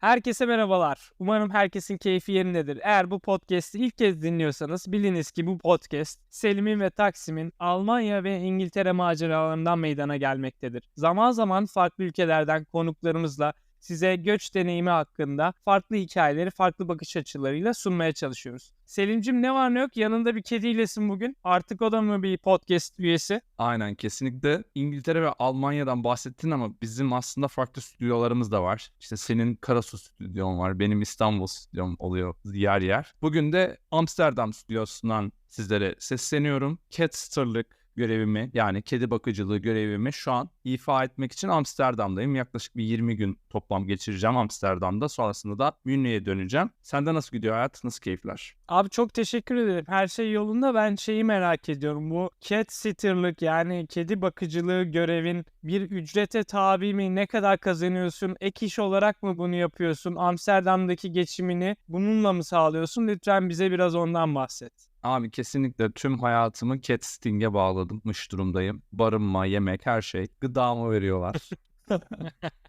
Herkese merhabalar. Umarım herkesin keyfi yerindedir. Eğer bu podcast'i ilk kez dinliyorsanız biliniz ki bu podcast Selim'in ve Taksim'in Almanya ve İngiltere maceralarından meydana gelmektedir. Zaman zaman farklı ülkelerden konuklarımızla size göç deneyimi hakkında farklı hikayeleri farklı bakış açılarıyla sunmaya çalışıyoruz. Selim'cim ne var ne yok yanında bir kediylesin bugün. Artık o da mı bir podcast üyesi? Aynen kesinlikle İngiltere ve Almanya'dan bahsettin ama bizim aslında farklı stüdyolarımız da var. İşte senin Karasu stüdyon var, benim İstanbul stüdyom oluyor yer yer. Bugün de Amsterdam stüdyosundan sizlere sesleniyorum. Cat Sitter'lık görevimi yani kedi bakıcılığı görevimi şu an ifa etmek için Amsterdam'dayım. Yaklaşık bir 20 gün toplam geçireceğim Amsterdam'da. Sonrasında da Münih'e döneceğim. Sende nasıl gidiyor hayat? Nasıl keyifler? Abi çok teşekkür ederim. Her şey yolunda. Ben şeyi merak ediyorum. Bu cat sitter'lık yani kedi bakıcılığı görevin bir ücrete tabi mi? Ne kadar kazanıyorsun? Ek iş olarak mı bunu yapıyorsun? Amsterdam'daki geçimini bununla mı sağlıyorsun? Lütfen bize biraz ondan bahset. Abi kesinlikle tüm hayatımı cat sitting'e bağlamış durumdayım. Barınma, yemek, her şey. Gıdamı veriyorlar.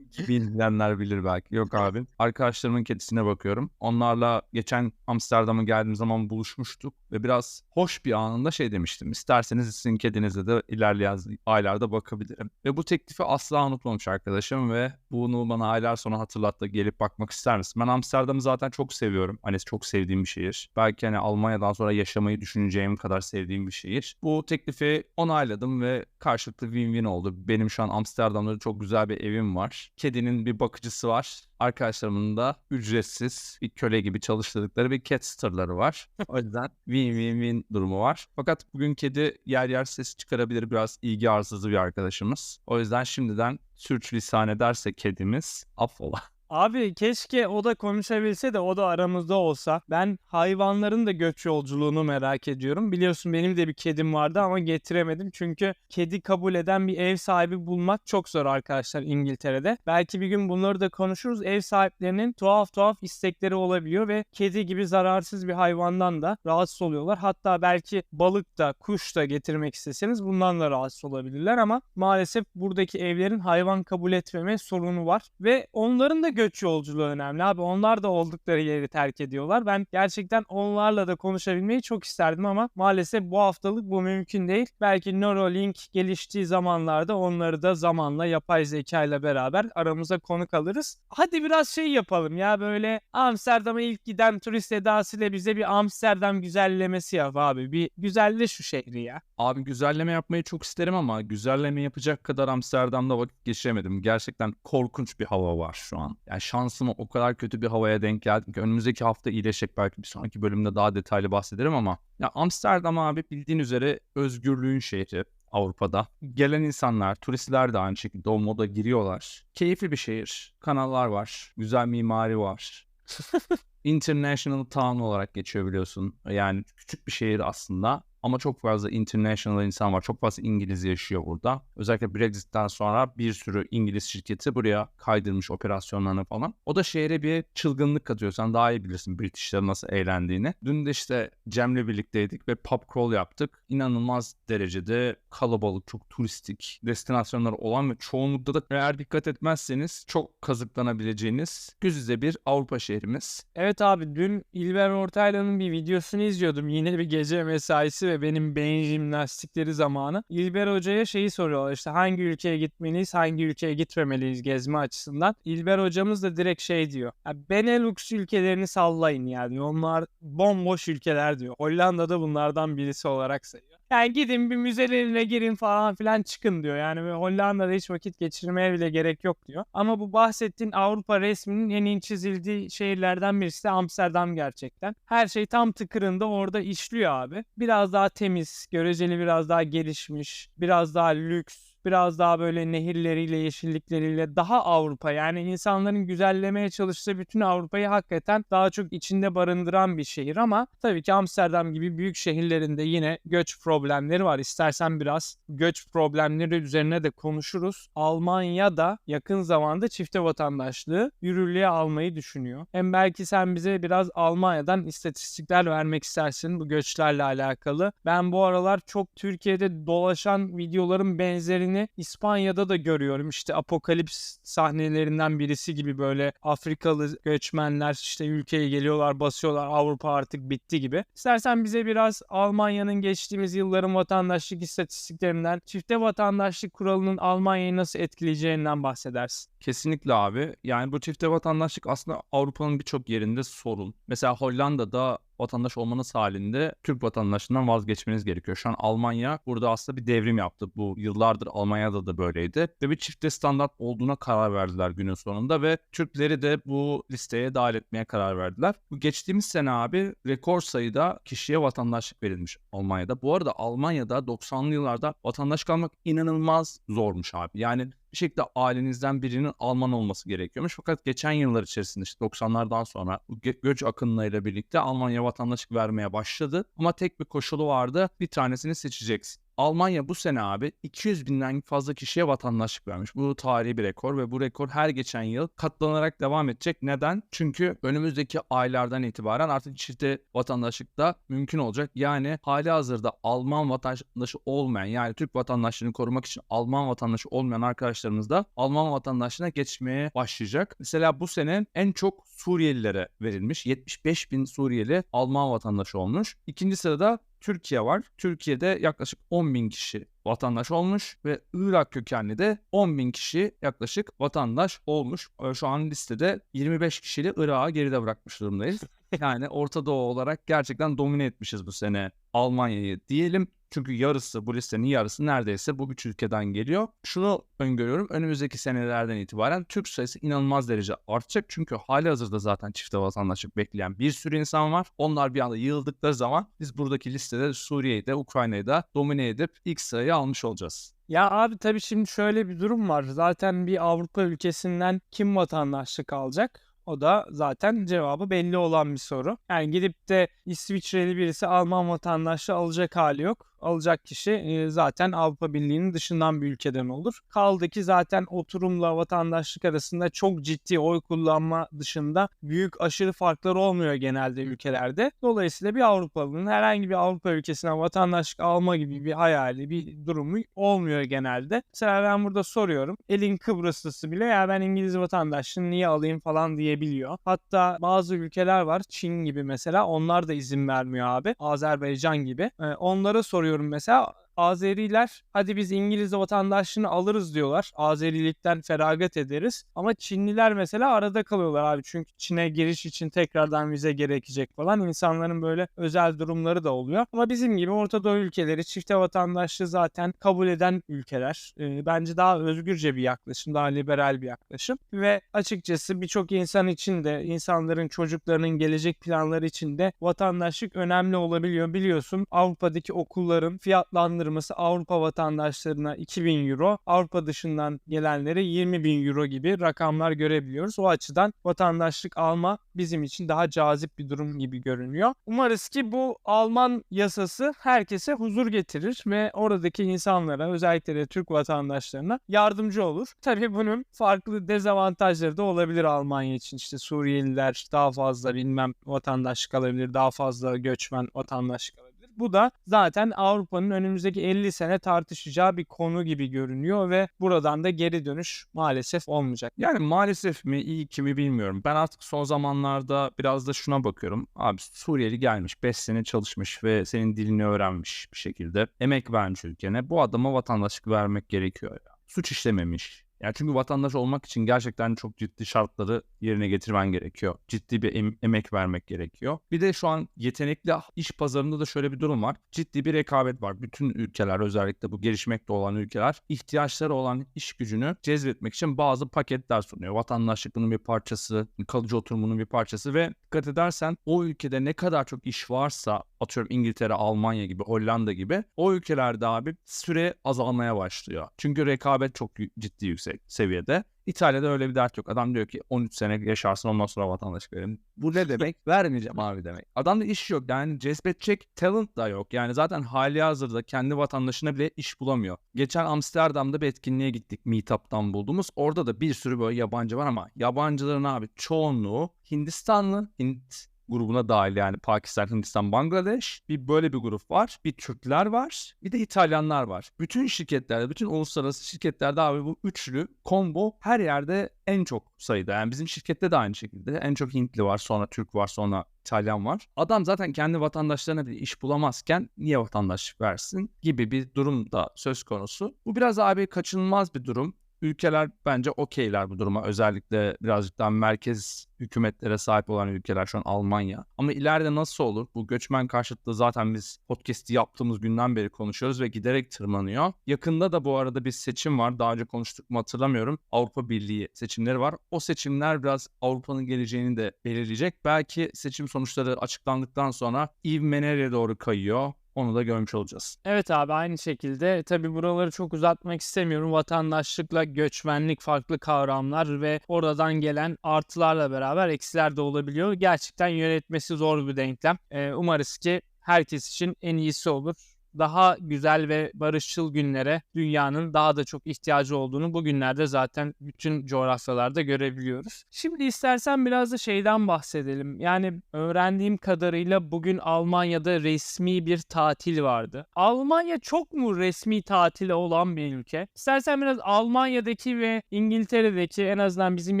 Bilenler bilir belki. Yok abi. Arkadaşlarımın kedisine bakıyorum. Onlarla geçen Amsterdam'a geldiğim zaman buluşmuştuk ve biraz hoş bir anında şey demiştim. İsterseniz sizin kedinize de ilerleyen aylarda bakabilirim. Ve bu teklifi asla unutmamış arkadaşım ve bunu bana aylar sonra hatırlattı. Gelip bakmak ister misin? Ben Amsterdam'ı zaten çok seviyorum. Hani çok sevdiğim bir şehir. Belki hani Almanya'dan sonra yaşamayı düşüneceğim kadar sevdiğim bir şehir. Bu teklifi onayladım ve karşılıklı win-win oldu. Benim şu an Amsterdam'da çok güzel bir evim var. Kedinin bir bakıcısı var. Arkadaşlarımın da ücretsiz bir köle gibi çalıştırdıkları bir cat sitter'ları var. O yüzden win-win-win durumu var. Fakat bugün kedi yer yer ses çıkarabilir. Biraz ilgi arsızı bir arkadaşımız. O yüzden şimdiden sürçülisan ederse kedimiz affola. Abi keşke o da konuşabilse de o da aramızda olsa. Ben hayvanların da göç yolculuğunu merak ediyorum. Biliyorsun benim de bir kedim vardı ama getiremedim. Çünkü kedi kabul eden bir ev sahibi bulmak çok zor arkadaşlar İngiltere'de. Belki bir gün bunları da konuşuruz. Ev sahiplerinin tuhaf tuhaf istekleri olabiliyor ve kedi gibi zararsız bir hayvandan da rahatsız oluyorlar. Hatta belki balık da kuş da getirmek isteseniz bundan da rahatsız olabilirler ama maalesef buradaki evlerin hayvan kabul etmeme sorunu var ve onların da göç yolculuğu önemli abi. Onlar da oldukları yeri terk ediyorlar. Ben gerçekten onlarla da konuşabilmeyi çok isterdim ama maalesef bu haftalık bu mümkün değil. Belki Neuralink geliştiği zamanlarda onları da zamanla yapay zeka ile beraber aramıza konuk alırız. Hadi biraz şey yapalım ya böyle Amsterdam'a ilk giden turist edasıyla bize bir Amsterdam güzellemesi yap abi. Bir güzelle şu şehri ya. Abi güzelleme yapmayı çok isterim ama güzelleme yapacak kadar Amsterdam'da vakit geçiremedim. Gerçekten korkunç bir hava var şu an. Yani şansıma o kadar kötü bir havaya denk geldim ki önümüzdeki hafta iyileşecek belki bir sonraki bölümde daha detaylı bahsederim ama ya Amsterdam abi bildiğin üzere özgürlüğün şehri. Avrupa'da. Gelen insanlar, turistler de aynı şekilde o moda giriyorlar. Keyifli bir şehir. Kanallar var. Güzel mimari var. International Town olarak geçiyor biliyorsun. Yani küçük bir şehir aslında ama çok fazla international insan var. Çok fazla İngiliz yaşıyor burada. Özellikle Brexit'ten sonra bir sürü İngiliz şirketi buraya kaydırmış operasyonlarını falan. O da şehre bir çılgınlık katıyor. Sen daha iyi bilirsin Britishlerin nasıl eğlendiğini. Dün de işte Cem'le birlikteydik ve pub crawl yaptık. İnanılmaz derecede kalabalık, çok turistik destinasyonlar olan ve çoğunlukta da eğer dikkat etmezseniz çok kazıklanabileceğiniz güzide bir Avrupa şehrimiz. Evet abi dün İlber Ortaylı'nın bir videosunu izliyordum. Yine bir gece mesaisi ve benim beyin jimnastikleri zamanı. İlber Hoca'ya şeyi soruyorlar işte hangi ülkeye gitmeliyiz, hangi ülkeye gitmemeliyiz gezme açısından. İlber Hocamız da direkt şey diyor. Benelux ülkelerini sallayın yani. Onlar bomboş ülkeler diyor. Hollanda'da bunlardan birisi olarak sayıyor. Yani gidin bir müzelerine girin falan filan çıkın diyor. Yani Hollanda'da hiç vakit geçirmeye bile gerek yok diyor. Ama bu bahsettiğin Avrupa resminin en iyi çizildiği şehirlerden birisi de Amsterdam gerçekten. Her şey tam tıkırında orada işliyor abi. Biraz daha temiz, göreceli biraz daha gelişmiş, biraz daha lüks, biraz daha böyle nehirleriyle, yeşillikleriyle daha Avrupa yani insanların güzellemeye çalıştığı bütün Avrupa'yı hakikaten daha çok içinde barındıran bir şehir ama tabii ki Amsterdam gibi büyük şehirlerinde yine göç problemleri var. İstersen biraz göç problemleri üzerine de konuşuruz. Almanya da yakın zamanda çifte vatandaşlığı yürürlüğe almayı düşünüyor. Hem belki sen bize biraz Almanya'dan istatistikler vermek istersin bu göçlerle alakalı. Ben bu aralar çok Türkiye'de dolaşan videoların benzerini benzerini İspanya'da da görüyorum. İşte Apokalips sahnelerinden birisi gibi böyle Afrikalı göçmenler işte ülkeye geliyorlar, basıyorlar. Avrupa artık bitti gibi. İstersen bize biraz Almanya'nın geçtiğimiz yılların vatandaşlık istatistiklerinden, çifte vatandaşlık kuralının Almanya'yı nasıl etkileyeceğinden bahsedersin. Kesinlikle abi. Yani bu çifte vatandaşlık aslında Avrupa'nın birçok yerinde sorun. Mesela Hollanda'da vatandaş olmanız halinde Türk vatandaşlığından vazgeçmeniz gerekiyor. Şu an Almanya burada aslında bir devrim yaptı. Bu yıllardır Almanya'da da böyleydi. Ve bir çifte standart olduğuna karar verdiler günün sonunda ve Türkleri de bu listeye dahil etmeye karar verdiler. Bu geçtiğimiz sene abi rekor sayıda kişiye vatandaşlık verilmiş Almanya'da. Bu arada Almanya'da 90'lı yıllarda vatandaşlık almak inanılmaz zormuş abi. Yani bir şekilde ailenizden birinin Alman olması gerekiyormuş. Fakat geçen yıllar içerisinde işte 90'lardan sonra gö- göç akınlarıyla birlikte Almanya vatandaşlık vermeye başladı. Ama tek bir koşulu vardı. Bir tanesini seçeceksin. Almanya bu sene abi 200 binden fazla kişiye vatandaşlık vermiş. Bu tarihi bir rekor ve bu rekor her geçen yıl katlanarak devam edecek. Neden? Çünkü önümüzdeki aylardan itibaren artık çifte vatandaşlık da mümkün olacak. Yani hali hazırda Alman vatandaşı olmayan yani Türk vatandaşlığını korumak için Alman vatandaşı olmayan arkadaşlarımız da Alman vatandaşlığına geçmeye başlayacak. Mesela bu sene en çok Suriyelilere verilmiş. 75 bin Suriyeli Alman vatandaşı olmuş. İkinci sırada Türkiye var. Türkiye'de yaklaşık 10 bin kişi vatandaş olmuş ve Irak kökenli de 10 bin kişi yaklaşık vatandaş olmuş. Şu an listede 25 kişiyle Irak'ı geride bırakmış durumdayız. Yani Orta Doğu olarak gerçekten domine etmişiz bu sene Almanya'yı diyelim. Çünkü yarısı bu listenin yarısı neredeyse bu üç ülkeden geliyor. Şunu öngörüyorum önümüzdeki senelerden itibaren Türk sayısı inanılmaz derece artacak. Çünkü hali hazırda zaten çifte vatandaşlık bekleyen bir sürü insan var. Onlar bir anda yığıldıkları zaman biz buradaki listede Suriye'yi de Ukrayna'yı da domine edip ilk sırayı almış olacağız. Ya abi tabii şimdi şöyle bir durum var. Zaten bir Avrupa ülkesinden kim vatandaşlık alacak? O da zaten cevabı belli olan bir soru. Yani gidip de İsviçreli birisi Alman vatandaşlığı alacak hali yok. Alacak kişi zaten Avrupa Birliği'nin dışından bir ülkeden olur. Kaldı ki zaten oturumla vatandaşlık arasında çok ciddi oy kullanma dışında büyük aşırı farklar olmuyor genelde ülkelerde. Dolayısıyla bir Avrupalı'nın herhangi bir Avrupa ülkesinden vatandaşlık alma gibi bir hayali, bir durumu olmuyor genelde. Mesela ben burada soruyorum. Elin Kıbrıslısı bile ya ben İngiliz vatandaşlığını niye alayım falan diyebiliyor. Hatta bazı ülkeler var. Çin gibi mesela onlar da izin vermiyor abi. Azerbaycan gibi. Onlara soruyorum mesela Azeriler hadi biz İngiliz vatandaşlığını alırız diyorlar. Azerilikten feragat ederiz. Ama Çinliler mesela arada kalıyorlar abi. Çünkü Çin'e giriş için tekrardan vize gerekecek falan. İnsanların böyle özel durumları da oluyor. Ama bizim gibi Orta Doğu ülkeleri çifte vatandaşlığı zaten kabul eden ülkeler. Ee, bence daha özgürce bir yaklaşım, daha liberal bir yaklaşım. Ve açıkçası birçok insan için de, insanların çocuklarının gelecek planları için de vatandaşlık önemli olabiliyor. Biliyorsun Avrupa'daki okulların fiyatlandırılması Avrupa vatandaşlarına 2000 euro, Avrupa dışından gelenlere 20 bin euro gibi rakamlar görebiliyoruz. O açıdan vatandaşlık alma bizim için daha cazip bir durum gibi görünüyor. Umarız ki bu Alman yasası herkese huzur getirir ve oradaki insanlara özellikle de Türk vatandaşlarına yardımcı olur. Tabii bunun farklı dezavantajları da olabilir Almanya için. İşte Suriyeliler daha fazla bilmem vatandaşlık alabilir, daha fazla göçmen vatandaşlık alabilir. Bu da zaten Avrupa'nın önümüzdeki 50 sene tartışacağı bir konu gibi görünüyor ve buradan da geri dönüş maalesef olmayacak. Yani maalesef mi iyi ki mi bilmiyorum. Ben artık son zamanlarda biraz da şuna bakıyorum. Abi Suriyeli gelmiş 5 sene çalışmış ve senin dilini öğrenmiş bir şekilde. Emek vermiş ülkene. Bu adama vatandaşlık vermek gerekiyor ya. Suç işlememiş. Yani çünkü vatandaş olmak için gerçekten çok ciddi şartları yerine getirmen gerekiyor. Ciddi bir em- emek vermek gerekiyor. Bir de şu an yetenekli iş pazarında da şöyle bir durum var. Ciddi bir rekabet var. Bütün ülkeler özellikle bu gelişmekte olan ülkeler ihtiyaçları olan iş gücünü cezbetmek için bazı paketler sunuyor. Vatandaşlık bunun bir parçası, kalıcı oturumunun bir parçası ve dikkat edersen o ülkede ne kadar çok iş varsa atıyorum İngiltere, Almanya gibi, Hollanda gibi o ülkelerde abi süre azalmaya başlıyor. Çünkü rekabet çok ciddi yüksek seviyede. İtalya'da öyle bir dert yok. Adam diyor ki 13 sene yaşarsın ondan sonra vatandaşlık verin. Bu ne demek? Vermeyeceğim abi demek. Adamda iş yok. Yani cezbedecek talent da yok. Yani zaten hali hazırda kendi vatandaşına bile iş bulamıyor. Geçen Amsterdam'da bir etkinliğe gittik. Meetup'tan bulduğumuz. Orada da bir sürü böyle yabancı var ama yabancıların abi çoğunluğu Hindistanlı, Hint grubuna dahil yani Pakistan, Hindistan, Bangladeş. Bir böyle bir grup var. Bir Türkler var. Bir de İtalyanlar var. Bütün şirketlerde, bütün uluslararası şirketlerde abi bu üçlü combo her yerde en çok sayıda. Yani bizim şirkette de aynı şekilde. En çok Hintli var, sonra Türk var, sonra İtalyan var. Adam zaten kendi vatandaşlarına bir iş bulamazken niye vatandaşlık versin gibi bir durum da söz konusu. Bu biraz abi kaçınılmaz bir durum. Ülkeler bence okeyler bu duruma. Özellikle birazcık daha merkez hükümetlere sahip olan ülkeler şu an Almanya. Ama ileride nasıl olur? Bu göçmen karşıtlığı zaten biz podcast'i yaptığımız günden beri konuşuyoruz ve giderek tırmanıyor. Yakında da bu arada bir seçim var. Daha önce konuştuk mu hatırlamıyorum. Avrupa Birliği seçimleri var. O seçimler biraz Avrupa'nın geleceğini de belirleyecek. Belki seçim sonuçları açıklandıktan sonra ivme nereye doğru kayıyor? Onu da görmüş olacağız. Evet abi aynı şekilde tabii buraları çok uzatmak istemiyorum. Vatandaşlıkla göçmenlik farklı kavramlar ve oradan gelen artılarla beraber eksiler de olabiliyor. Gerçekten yönetmesi zor bir denklem. Ee, umarız ki herkes için en iyisi olur daha güzel ve barışçıl günlere dünyanın daha da çok ihtiyacı olduğunu bugünlerde zaten bütün coğrafyalarda görebiliyoruz. Şimdi istersen biraz da şeyden bahsedelim. Yani öğrendiğim kadarıyla bugün Almanya'da resmi bir tatil vardı. Almanya çok mu resmi tatili olan bir ülke? İstersen biraz Almanya'daki ve İngiltere'deki en azından bizim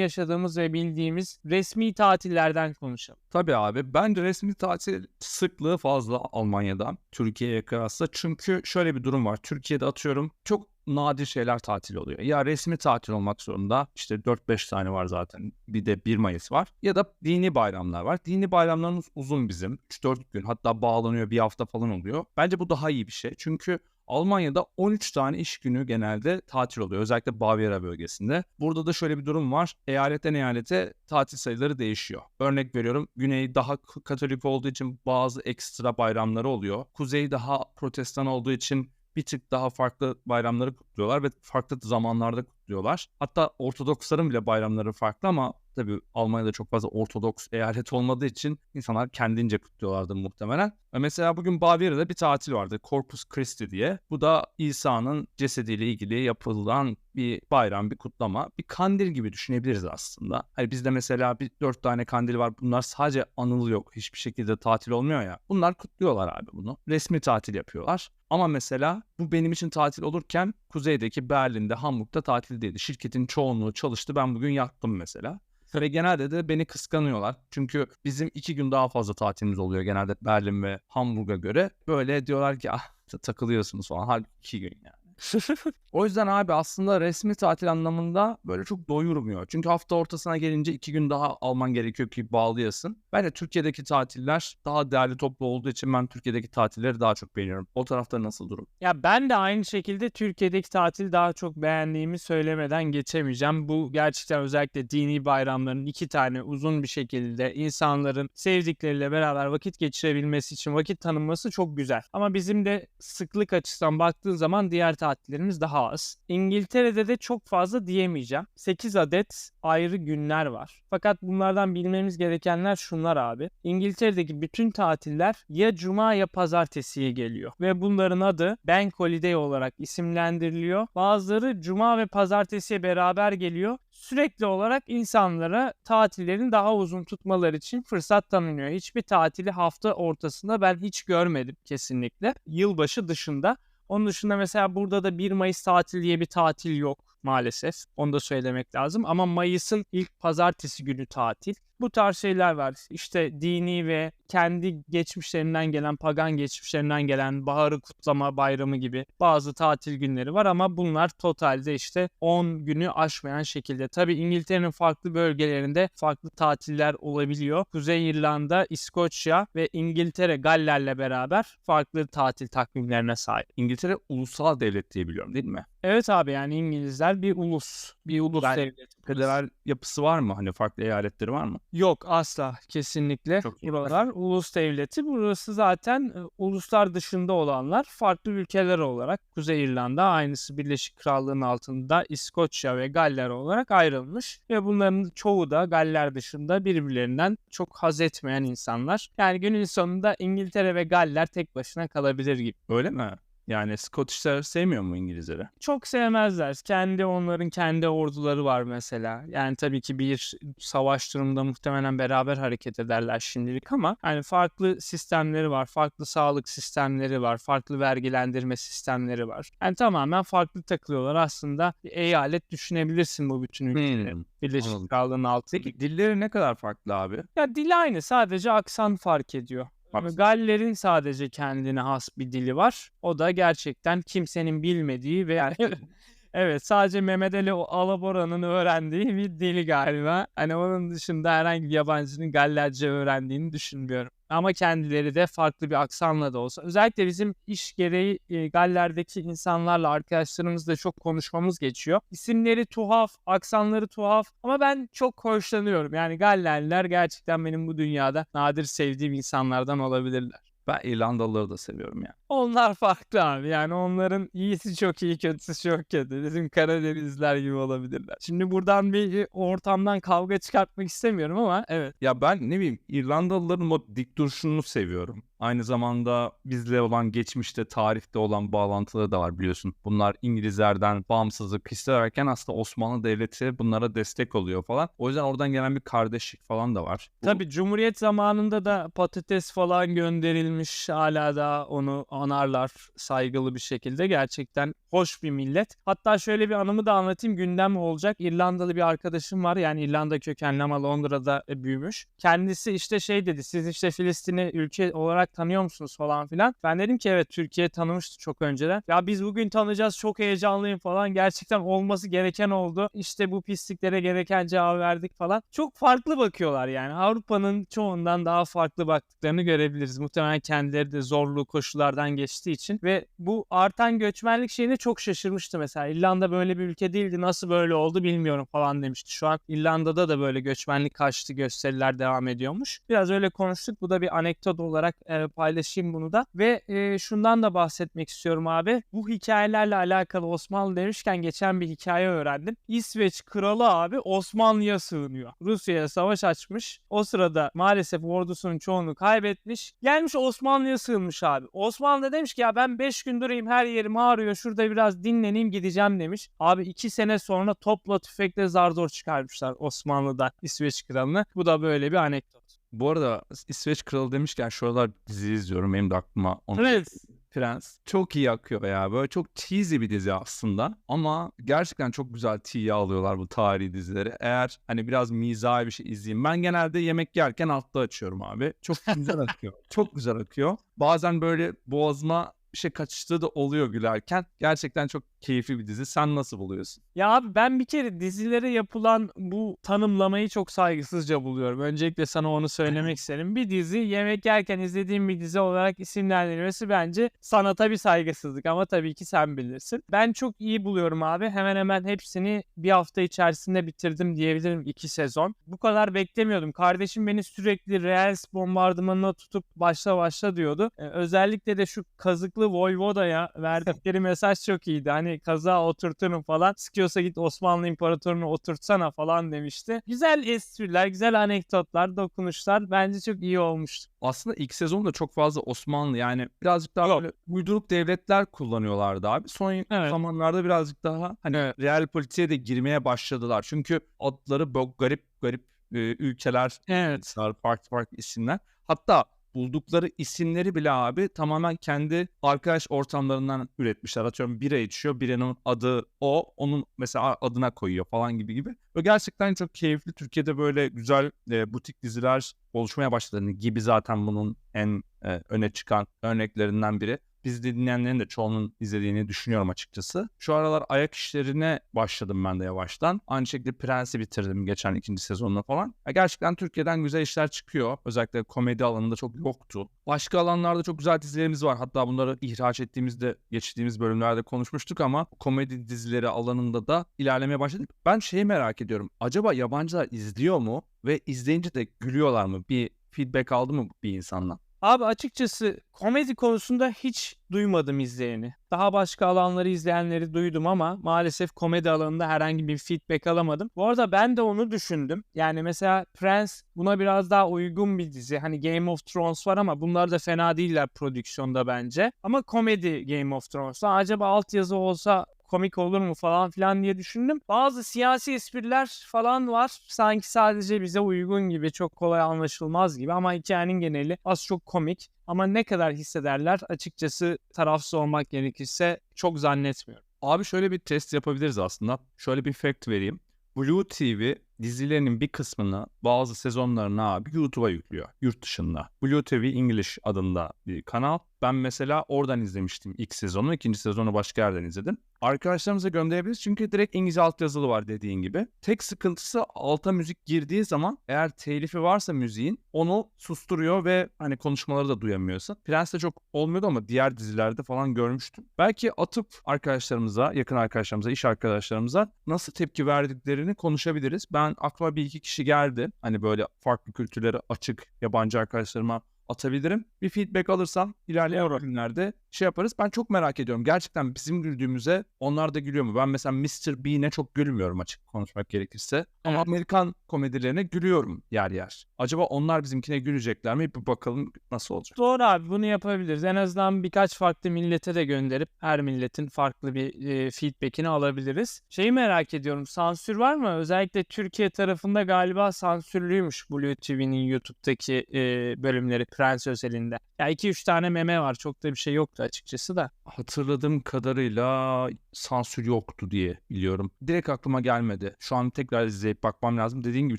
yaşadığımız ve bildiğimiz resmi tatillerden konuşalım. Tabii abi. Bence resmi tatil sıklığı fazla Almanya'dan Türkiye'ye kıyasla. Çünkü şöyle bir durum var. Türkiye'de atıyorum çok nadir şeyler tatil oluyor. Ya resmi tatil olmak zorunda. İşte 4-5 tane var zaten. Bir de 1 Mayıs var. Ya da dini bayramlar var. Dini bayramlarımız uzun bizim. 3-4 gün hatta bağlanıyor bir hafta falan oluyor. Bence bu daha iyi bir şey. Çünkü Almanya'da 13 tane iş günü genelde tatil oluyor. Özellikle Bavyera bölgesinde. Burada da şöyle bir durum var. Eyaletten eyalete tatil sayıları değişiyor. Örnek veriyorum. Güney daha Katolik olduğu için bazı ekstra bayramları oluyor. Kuzey daha protestan olduğu için bir tık daha farklı bayramları kutluyorlar ve farklı zamanlarda kutluyorlar. Hatta Ortodoksların bile bayramları farklı ama tabii Almanya'da çok fazla Ortodoks eyalet olmadığı için insanlar kendince kutluyorlardır muhtemelen. Mesela bugün Bavyera'da bir tatil vardı. Corpus Christi diye. Bu da İsa'nın cesediyle ilgili yapılan bir bayram, bir kutlama. Bir kandil gibi düşünebiliriz aslında. Hani bizde mesela bir dört tane kandil var. Bunlar sadece anılı yok. Hiçbir şekilde tatil olmuyor ya. Bunlar kutluyorlar abi bunu. Resmi tatil yapıyorlar. Ama mesela bu benim için tatil olurken kuzeydeki Berlin'de, Hamburg'da tatil değildi. Şirketin çoğunluğu çalıştı. Ben bugün yattım mesela. Ve genelde de beni kıskanıyorlar. Çünkü bizim iki gün daha fazla tatilimiz oluyor genelde Berlin ve Hamburg'a göre. Böyle diyorlar ki ah takılıyorsunuz falan. Halbuki iki gün yani. o yüzden abi aslında resmi tatil anlamında böyle çok doyurmuyor. Çünkü hafta ortasına gelince iki gün daha alman gerekiyor ki bağlayasın. Bence Türkiye'deki tatiller daha değerli toplu olduğu için ben Türkiye'deki tatilleri daha çok beğeniyorum. O tarafta nasıl durum? Ya ben de aynı şekilde Türkiye'deki tatil daha çok beğendiğimi söylemeden geçemeyeceğim. Bu gerçekten özellikle dini bayramların iki tane uzun bir şekilde insanların sevdikleriyle beraber vakit geçirebilmesi için vakit tanınması çok güzel. Ama bizim de sıklık açısından baktığın zaman diğer tatillerimiz daha az. İngiltere'de de çok fazla diyemeyeceğim. 8 adet ayrı günler var. Fakat bunlardan bilmemiz gerekenler şunlar abi. İngiltere'deki bütün tatiller ya cuma ya pazartesiye geliyor. Ve bunların adı Bank Holiday olarak isimlendiriliyor. Bazıları cuma ve pazartesiye beraber geliyor. Sürekli olarak insanlara tatillerini daha uzun tutmaları için fırsat tanınıyor. Hiçbir tatili hafta ortasında ben hiç görmedim kesinlikle. Yılbaşı dışında. Onun dışında mesela burada da 1 Mayıs tatil diye bir tatil yok maalesef. Onu da söylemek lazım. Ama Mayıs'ın ilk pazartesi günü tatil. Bu tarz şeyler var. İşte dini ve kendi geçmişlerinden gelen, pagan geçmişlerinden gelen baharı kutlama bayramı gibi bazı tatil günleri var ama bunlar totalde işte 10 günü aşmayan şekilde. Tabi İngiltere'nin farklı bölgelerinde farklı tatiller olabiliyor. Kuzey İrlanda, İskoçya ve İngiltere, Galler'le beraber farklı tatil takvimlerine sahip. İngiltere ulusal devlet diye biliyorum değil mi? Evet abi yani İngilizler bir ulus, bir ulus Ben- devlet. Federal yapısı var mı? Hani farklı eyaletleri var mı? Yok asla kesinlikle. Çok iyi. Buralar ulus devleti. Burası zaten e, uluslar dışında olanlar farklı ülkeler olarak Kuzey İrlanda aynısı Birleşik Krallığın altında İskoçya ve Galler olarak ayrılmış ve bunların çoğu da Galler dışında birbirlerinden çok haz etmeyen insanlar. Yani günün sonunda İngiltere ve Galler tek başına kalabilir gibi. Öyle mi? Yani Scottishler sevmiyor mu İngilizleri? Çok sevmezler. Kendi onların kendi orduları var mesela. Yani tabii ki bir savaş durumunda muhtemelen beraber hareket ederler şimdilik ama yani farklı sistemleri var. Farklı sağlık sistemleri var. Farklı vergilendirme sistemleri var. Yani tamamen farklı takılıyorlar. Aslında bir eyalet düşünebilirsin bu bütün ülkeleri. Hmm, Birleşik anladım. Krallığın altında. Peki dilleri ne kadar farklı abi? Ya dil aynı sadece aksan fark ediyor. Aksan. Galler'in sadece kendine has bir dili var. O da gerçekten kimsenin bilmediği ve yani evet sadece Mehmet Ali Alabora'nın öğrendiği bir dili galiba. Hani onun dışında herhangi bir yabancının Gallerce öğrendiğini düşünmüyorum. Ama kendileri de farklı bir aksanla da olsa. Özellikle bizim iş gereği e, Galler'deki insanlarla arkadaşlarımızla çok konuşmamız geçiyor. İsimleri tuhaf, aksanları tuhaf ama ben çok hoşlanıyorum. Yani Gallerliler gerçekten benim bu dünyada nadir sevdiğim insanlardan olabilirler. Ben İrlandalıları da seviyorum yani. Onlar farklı abi. Yani onların iyisi çok iyi, kötüsü çok kötü. Bizim Karadenizler gibi olabilirler. Şimdi buradan bir ortamdan kavga çıkartmak istemiyorum ama evet. Ya ben ne bileyim İrlandalıların o dik duruşunu seviyorum. Aynı zamanda bizle olan geçmişte, tarihte olan bağlantıları da var biliyorsun. Bunlar İngilizlerden bağımsızlık isterken aslında Osmanlı Devleti bunlara destek oluyor falan. O yüzden oradan gelen bir kardeşlik falan da var. Tabii Cumhuriyet zamanında da patates falan gönderilmiş. Hala da onu anarlar saygılı bir şekilde. Gerçekten hoş bir millet. Hatta şöyle bir anımı da anlatayım. Gündem olacak. İrlandalı bir arkadaşım var. Yani İrlanda kökenli ama Londra'da büyümüş. Kendisi işte şey dedi. Siz işte Filistin'i ülke olarak tanıyor musunuz falan filan. Ben dedim ki evet Türkiye tanımıştı çok önceden. Ya biz bugün tanıyacağız. Çok heyecanlıyım falan. Gerçekten olması gereken oldu. İşte bu pisliklere gereken cevabı verdik falan. Çok farklı bakıyorlar yani. Avrupa'nın çoğundan daha farklı baktıklarını görebiliriz. Muhtemelen kendileri de zorlu koşullardan geçtiği için ve bu artan göçmenlik şeyine çok şaşırmıştı mesela. İrlanda böyle bir ülke değildi. Nasıl böyle oldu bilmiyorum falan demişti. Şu an İrlanda'da da böyle göçmenlik karşıtı gösteriler devam ediyormuş. Biraz öyle konuştuk. Bu da bir anekdot olarak e, paylaşayım bunu da. Ve e, şundan da bahsetmek istiyorum abi. Bu hikayelerle alakalı Osmanlı demişken geçen bir hikaye öğrendim. İsveç kralı abi Osmanlı'ya sığınıyor. Rusya'ya savaş açmış. O sırada maalesef ordusunun çoğunu kaybetmiş. Gelmiş Osmanlı'ya sığınmış abi. Osmanlı da demiş ki ya ben 5 gün durayım her yerim ağrıyor. Şurada biraz dinleneyim gideceğim demiş. Abi 2 sene sonra topla tüfekle zar zor çıkarmışlar Osmanlı'dan İsveç kralını. Bu da böyle bir anekdot. Bu arada İsveç Kralı demişken şu aralar dizi izliyorum. Benim de aklıma onu Evet. Prens. Çok iyi akıyor ya. Böyle çok cheesy bir dizi aslında. Ama gerçekten çok güzel tiye alıyorlar bu tarihi dizileri. Eğer hani biraz mizahi bir şey izleyeyim. Ben genelde yemek yerken altta açıyorum abi. Çok güzel akıyor. çok güzel akıyor. Bazen böyle boğazıma bir şey kaçıştığı da oluyor gülerken. Gerçekten çok keyifli bir dizi. Sen nasıl buluyorsun? Ya abi ben bir kere dizilere yapılan bu tanımlamayı çok saygısızca buluyorum. Öncelikle sana onu söylemek isterim. Bir dizi yemek yerken izlediğim bir dizi olarak isimlendirilmesi bence sanata bir saygısızlık ama tabii ki sen bilirsin. Ben çok iyi buluyorum abi. Hemen hemen hepsini bir hafta içerisinde bitirdim diyebilirim iki sezon. Bu kadar beklemiyordum. Kardeşim beni sürekli Reels bombardımanına tutup başla başla diyordu. Ee, özellikle de şu kazıklı Voivoda'ya verdikleri mesaj çok iyiydi. Hani kaza oturturum falan. Sıkıyorsa git Osmanlı İmparatorunu oturtsana falan demişti. Güzel espriler, güzel anekdotlar, dokunuşlar bence çok iyi olmuştu. Aslında ilk sezonda çok fazla Osmanlı yani birazcık daha Yok. böyle uyduruk devletler kullanıyorlardı abi. Son Evet. zamanlarda birazcık daha hani Evet. real politiğe de girmeye başladılar. Çünkü adları böyle garip garip ülkeler Evet. farklı farklı isimler. Hatta buldukları isimleri bile abi tamamen kendi arkadaş ortamlarından üretmişler. Atıyorum bira içiyor, biranın adı o, onun mesela adına koyuyor falan gibi gibi. Ve gerçekten çok keyifli. Türkiye'de böyle güzel e, butik diziler oluşmaya başladı. Hani gibi zaten bunun en e, öne çıkan örneklerinden biri. Biz dinleyenlerin de çoğunun izlediğini düşünüyorum açıkçası. Şu aralar ayak işlerine başladım ben de yavaştan. Aynı şekilde Prens'i bitirdim geçen ikinci sezonla falan. Ya gerçekten Türkiye'den güzel işler çıkıyor. Özellikle komedi alanında çok yoktu. Başka alanlarda çok güzel dizilerimiz var. Hatta bunları ihraç ettiğimizde geçtiğimiz bölümlerde konuşmuştuk ama komedi dizileri alanında da ilerlemeye başladık. Ben şeyi merak ediyorum. Acaba yabancılar izliyor mu? Ve izleyince de gülüyorlar mı? Bir feedback aldı mı bir insandan? Abi açıkçası komedi konusunda hiç duymadım izleyeni. Daha başka alanları izleyenleri duydum ama maalesef komedi alanında herhangi bir feedback alamadım. Bu arada ben de onu düşündüm. Yani mesela Prens buna biraz daha uygun bir dizi. Hani Game of Thrones var ama bunlar da fena değiller prodüksiyonda bence. Ama komedi Game of Thrones'ta acaba altyazı olsa komik olur mu falan filan diye düşündüm. Bazı siyasi espriler falan var. Sanki sadece bize uygun gibi çok kolay anlaşılmaz gibi ama hikayenin geneli az çok komik. Ama ne kadar hissederler açıkçası tarafsız olmak gerekirse çok zannetmiyorum. Abi şöyle bir test yapabiliriz aslında. Şöyle bir fact vereyim. Blue TV dizilerinin bir kısmını bazı sezonlarını abi YouTube'a yüklüyor yurt dışında. Blue TV English adında bir kanal. Ben mesela oradan izlemiştim ilk sezonu. ikinci sezonu başka yerden izledim. Arkadaşlarımıza gönderebiliriz çünkü direkt İngilizce altyazılı var dediğin gibi. Tek sıkıntısı alta müzik girdiği zaman eğer telifi varsa müziğin onu susturuyor ve hani konuşmaları da duyamıyorsun. Prens'te çok olmuyordu ama diğer dizilerde falan görmüştüm. Belki atıp arkadaşlarımıza, yakın arkadaşlarımıza, iş arkadaşlarımıza nasıl tepki verdiklerini konuşabiliriz. Ben aklıma bir iki kişi geldi. Hani böyle farklı kültürlere açık yabancı arkadaşlarıma atabilirim. Bir feedback alırsam ilerleyen günlerde şey yaparız. Ben çok merak ediyorum. Gerçekten bizim güldüğümüze onlar da gülüyor mu? Ben mesela Mr. Bean'e çok gülmüyorum açık konuşmak gerekirse. Ama Evet. Amerikan komedilerine gülüyorum yer yer. Acaba onlar bizimkine gülecekler mi? Bir bakalım nasıl olacak. Doğru abi bunu yapabiliriz. En azından birkaç farklı millete de gönderip her milletin farklı bir e, feedbackini alabiliriz. Şeyi merak ediyorum sansür var mı? Özellikle Türkiye tarafında galiba sansürlüymüş Blue TV'nin YouTube'daki e, bölümleri Prens özelinde. Ya 2-3 tane meme var çok da bir şey yoktu açıkçası da. Hatırladığım kadarıyla sansür yoktu diye biliyorum. Direkt aklıma gelmedi. Şu an tekrar izleyip bakmam lazım. Dediğin gibi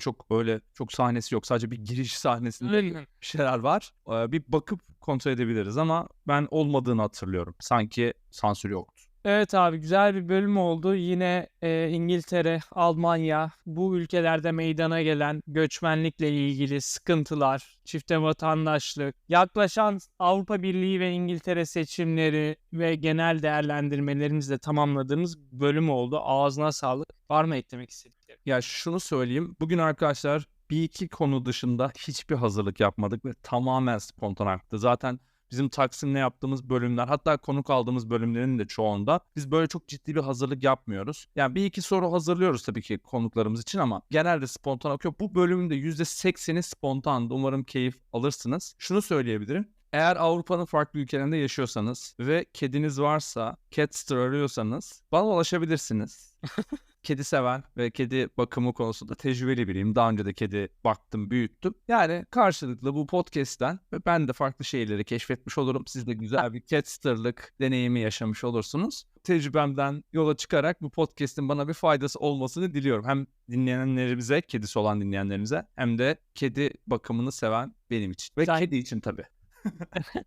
çok öyle çok sahnesi yok. Sadece bir giriş sahnesinde bir şeyler var. Ee, bir bakıp kontrol edebiliriz ama ben olmadığını hatırlıyorum. Sanki sansür yoktu. Evet abi güzel bir bölüm oldu. Yine e, İngiltere, Almanya bu ülkelerde meydana gelen göçmenlikle ilgili sıkıntılar, çifte vatandaşlık, yaklaşan Avrupa Birliği ve İngiltere seçimleri ve genel değerlendirmelerimizle tamamladığımız bölüm oldu. Ağzına sağlık. Var mı eklemek istediklerim? Ya şunu söyleyeyim. Bugün arkadaşlar bir iki konu dışında hiçbir hazırlık yapmadık ve tamamen spontan aktı. Zaten bizim Taksim'le yaptığımız bölümler hatta konuk aldığımız bölümlerin de çoğunda biz böyle çok ciddi bir hazırlık yapmıyoruz. Yani bir iki soru hazırlıyoruz tabii ki konuklarımız için ama genelde spontan akıyor. Bu bölümün de %80'i spontandı. Umarım keyif alırsınız. Şunu söyleyebilirim. Eğer Avrupa'nın farklı ülkelerinde yaşıyorsanız ve kediniz varsa, Catster arıyorsanız bana ulaşabilirsiniz. kedi seven ve kedi bakımı konusunda tecrübeli biriyim. Daha önce de kedi baktım, büyüttüm. Yani karşılıklı bu podcast'ten ve ben de farklı şeyleri keşfetmiş olurum. Siz de güzel bir catsterlık deneyimi yaşamış olursunuz. Tecrübemden yola çıkarak bu podcast'in bana bir faydası olmasını diliyorum. Hem dinleyenlerimize, kedisi olan dinleyenlerimize hem de kedi bakımını seven benim için. Ve Sen- kedi için tabii.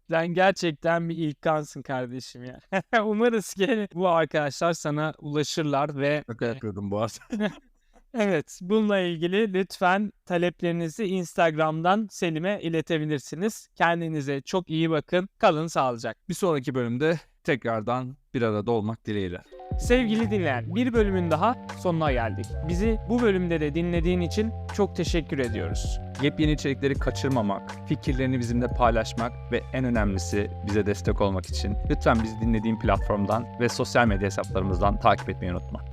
Sen gerçekten bir ilkansın kardeşim ya. Umarız ki bu arkadaşlar sana ulaşırlar ve Şaka yapıyordum bu arada. Evet, bununla ilgili lütfen taleplerinizi Instagram'dan Selim'e iletebilirsiniz. Kendinize çok iyi bakın. Kalın sağlıcakla. bir sonraki bölümde tekrardan bir arada olmak dileğiyle. Sevgili dinleyen, bir bölümün daha sonuna geldik. Bizi bu bölümde de dinlediğin için çok teşekkür ediyoruz. Yepyeni içerikleri kaçırmamak, fikirlerini bizimle paylaşmak ve en önemlisi bize destek olmak için lütfen bizi dinlediğin platformdan ve sosyal medya hesaplarımızdan takip etmeyi unutma.